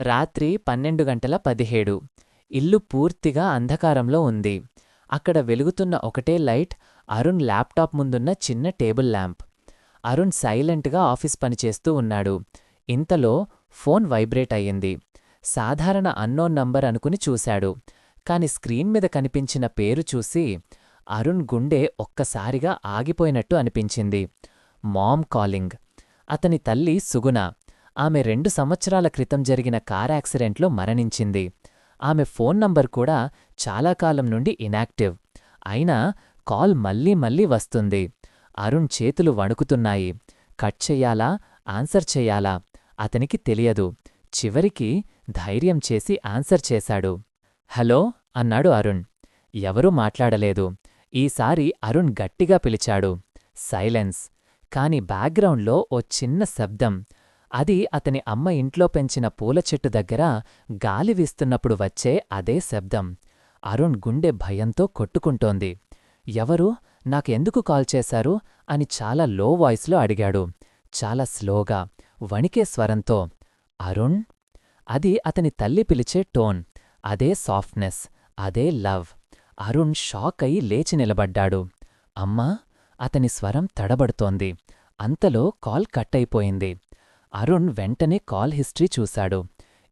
రాత్రి పన్నెండు గంటల పదిహేడు. ఇల్లు పూర్తిగా అంధకారంలో ఉంది. అక్కడ వెలుగుతున్న ఒకటే లైట్ అరుణ్ ల్యాప్టాప్ ముందున్న చిన్న టేబుల్ ల్యాంప్. అరుణ్ సైలెంట్గా ఆఫీస్ పనిచేస్తూ ఉన్నాడు. ఇంతలో ఫోన్ వైబ్రేట్ అయ్యింది. సాధారణ అన్నోన్ నంబర్ అనుకుని చూశాడు. కాని స్క్రీన్ మీద కనిపించిన పేరు చూసి అరుణ్ గుండె ఒక్కసారిగా ఆగిపోయినట్టు అనిపించింది. Mom calling. అతని తల్లి సుగుణ. ఆమె రెండు సంవత్సరాల క్రితం జరిగిన కార్ యాక్సిడెంట్లో మరణించింది. ఆమె ఫోన్ నంబర్ కూడా చాలా కాలం నుండి ఇనాక్టివ్. అయినా కాల్ మళ్ళీ మళ్ళీ వస్తుంది. అరుణ్ చేతులు వణుకుతున్నాయి. కట్ చెయ్యాలా ఆన్సర్ చెయ్యాలా అతనికి తెలియదు. చివరికి ధైర్యం చేసి ఆన్సర్ చేశాడు. హలో అన్నాడు అరుణ్. ఎవరూ మాట్లాడలేదు. ఈసారి అరుణ్ గట్టిగా పిలిచాడు. సైలెన్స్. కాని బ్యాక్గ్రౌండ్లో ఓ చిన్న శబ్దం. అది అతని అమ్మ ఇంట్లో పెంచిన పూల చెట్టు దగ్గర గాలి వీస్తున్నప్పుడు వచ్చే అదే శబ్దం. అరుణ్ గుండె భయంతో కొట్టుకుంటోంది. ఎవరు? నాకెందుకు కాల్ చేశారు? అని చాలా లో వాయిస్లో అడిగాడు. చాలా స్లోగా వణికే స్వరంతో. అరుణ్? అది అతని తల్లి పిలిచే టోన్. అదే సాఫ్ట్నెస్ అదే లవ్. అరుణ్ షాక్ అయి లేచి నిలబడ్డాడు. అమ్మా అతని స్వరం తడబడుతోంది. అంతలో కాల్ కట్ అయిపోయింది అరుణ్ వెంటనే కాల్ హిస్టరీ చూశాడు.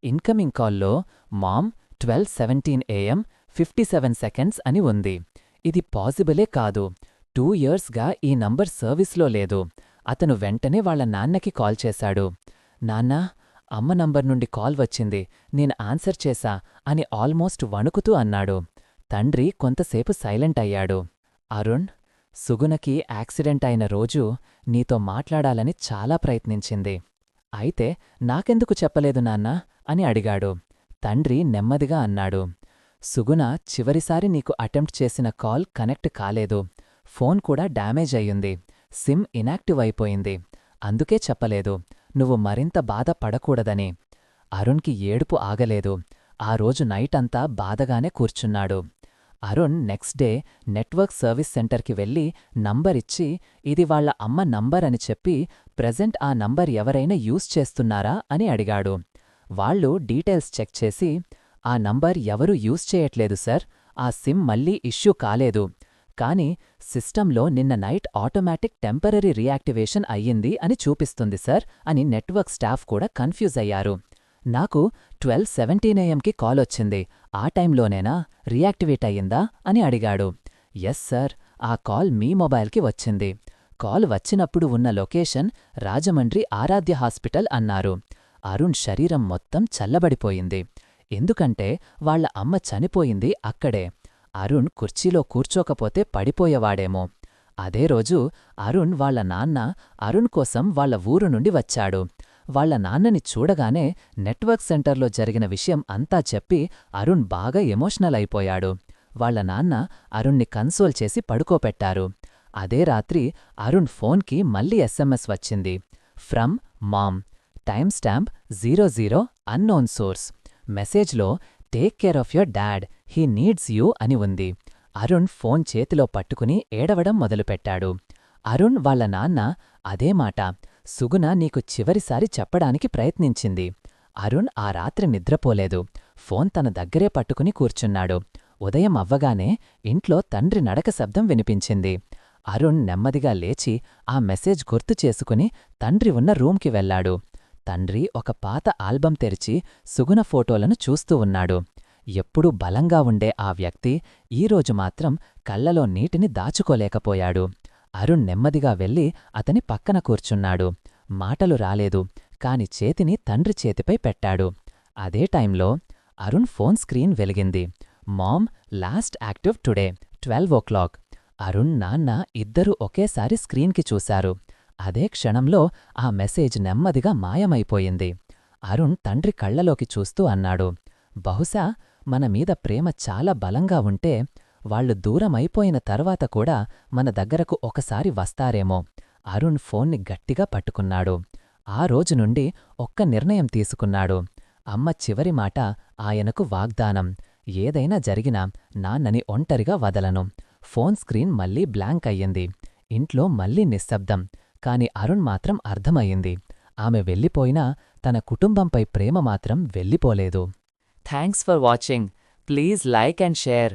ఇన్కమింగ్ కాల్లో mom twelve seventeen AM fifty seven seconds అని ఉంది. ఇది పాసిబులే కాదు. టూ ఇయర్స్గా ఈ నంబర్ సర్వీస్లో లేదు. అతను వెంటనే వాళ్ళ నాన్నకి కాల్ చేశాడు. నాన్నా అమ్మ నంబర్ నుండి కాల్ వచ్చింది. నేను ఆన్సర్ చేశా అని ఆల్మోస్ట్ వణుకుతూ అన్నాడు. తండ్రి కొంతసేపు సైలెంట్ అయ్యాడు. అరుణ్ సుగుణకి యాక్సిడెంట్ అయిన రోజు నీతో మాట్లాడాలని చాలా ప్రయత్నించింది. అయితే నాకెందుకు చెప్పలేదు నాన్నా? అని అడిగాడు. తండ్రి నెమ్మదిగా అన్నాడు. సుగుణ చివరిసారి నీకు అటెంప్ట్ చేసిన కాల్ కనెక్ట్ కాలేదు. ఫోన్ కూడా డ్యామేజ్ అయ్యింది. సిమ్ ఇనాక్టివ్ అయిపోయింది. అందుకే చెప్పలేదు. నువ్వు మరింత బాధ పడకూడదని అరుణ్కి ఏడుపు ఆగలేదు. ఆ రోజు నైట్ అంతా బాధగానే కూర్చున్నాడు. Arun next day network service సెంటర్కి వెళ్ళి నంబర్ ఇచ్చి ఇది వాళ్ళ అమ్మ నంబర్ అని చెప్పి ప్రెజెంట్ ఆ నంబర్ ఎవరైనా యూజ్ చేస్తున్నారా అని అడిగాడు. వాళ్ళు డీటెయిల్స్ చెక్ చేసి ఆ నంబర్ ఎవరూ యూజ్ చేయట్లేదు సార్ ఆ సిమ్ మళ్ళీ ఇష్యూ కాలేదు. కానీ సిస్టంలో నిన్న నైట్ ఆటోమేటిక్ టెంపరరీ రియాక్టివేషన్ అయ్యింది అని చూపిస్తుంది సార్ అని నెట్వర్క్ స్టాఫ్ కూడా కన్ఫ్యూజ్ అయ్యారు. నాకు ట్వెల్వ్ సెవెంటీన్ ఏఎంకి కాల్ వచ్చింది. ఆ టైంలోనేనా రియాక్టివేట్ అయ్యిందా అని అడిగాడు. ఎస్ సార్ ఆ కాల్ మీ మొబైల్కి వచ్చింది. కాల్ వచ్చినప్పుడు ఉన్న లొకేషన్ రాజమండ్రి ఆరాధ్య హాస్పిటల్ అన్నారు. అరుణ్ శరీరం మొత్తం చల్లబడిపోయింది. ఎందుకంటే వాళ్ళ అమ్మ చనిపోయింది అక్కడే. అరుణ్ కుర్చీలో కూర్చోకపోతే పడిపోయేవాడేమో. అదే రోజు అరుణ్ వాళ్ళ నాన్న అరుణ్ కోసం వాళ్ళ ఊరు నుండి వచ్చాడు. వాళ్ళ నాన్నని చూడగానే నెట్వర్క్ సెంటర్లో జరిగిన విషయం అంతా చెప్పి అరుణ్ బాగా ఎమోషనల్ అయిపోయాడు. వాళ్ళ నాన్న అరుణ్ని కన్సోల్ చేసి పడుకోపెట్టారు. అదే రాత్రి అరుణ్ ఫోన్కి మళ్ళీ ఎస్ఎంఎస్ వచ్చింది. From mom. Time stamp zero zero unknown source. మెసేజ్లో take care of your dad. He needs you అని ఉంది. అరుణ్ ఫోన్ చేతిలో పట్టుకుని ఏడవడం మొదలుపెట్టాడు. అరుణ్ వాళ్ళ నాన్న అదే మాట. సుగుణ నీకు చివరిసారి చెప్పడానికి ప్రయత్నించింది. అరుణ్ ఆ రాత్రి నిద్రపోలేదు. ఫోన్ తన దగ్గరే పట్టుకుని కూర్చున్నాడు. ఉదయం అవ్వగానే ఇంట్లో తండ్రి నడక శబ్దం వినిపించింది. అరుణ్ నెమ్మదిగా లేచి ఆ మెసేజ్ గుర్తు చేసుకుని తండ్రి ఉన్న రూమ్కి వెళ్ళాడు తండ్రి ఒక పాత ఆల్బం తెరిచి సుగుణ ఫోటోలను చూస్తూ ఉన్నాడు. ఎప్పుడూ బలంగా ఉండే ఆ వ్యక్తి ఈరోజు మాత్రం కళ్ళలో నీటిని దాచుకోలేకపోయాడు. అరుణ్ నెమ్మదిగా వెళ్ళి అతని పక్కన కూర్చున్నాడు. మాటలు రాలేదు. కాని చేతిని తండ్రి చేతిపై పెట్టాడు. అదే టైంలో అరుణ్ ఫోన్ స్క్రీన్ వెలిగింది. Mom last active today twelve o'clock. Arun నాన్న ఇద్దరూ ఒకేసారి స్క్రీన్కి చూశారు. అదే క్షణంలో ఆ మెసేజ్ నెమ్మదిగా మాయమైపోయింది. అరుణ్ తండ్రి కళ్ళలోకి చూస్తూ అన్నాడు. బహుశా మన మీద ప్రేమ చాలా బలంగా ఉంటే వాళ్ళు దూరమైపోయిన తర్వాత కూడా మన దగ్గరకు ఒకసారి వస్తారేమో. అరుణ్ ఫోన్ని గట్టిగా పట్టుకున్నాడు. ఆ రోజు నుండి ఒక్క నిర్ణయం తీసుకున్నాడు. అమ్మ చివరి మాట ఆయనకు వాగ్దానం. ఏదైనా జరిగినా నాన్నని ఒంటరిగా వదలను. ఫోన్ స్క్రీన్ మళ్ళీ బ్లాంక్ అయ్యింది. ఇంట్లో మళ్ళీ నిశ్శబ్దం. కాని అరుణ్ మాత్రం అర్థమయ్యింది. ఆమె వెళ్ళిపోయినా తన కుటుంబంపై ప్రేమ మాత్రం వెళ్ళిపోలేదు. Thanks for watching please like and share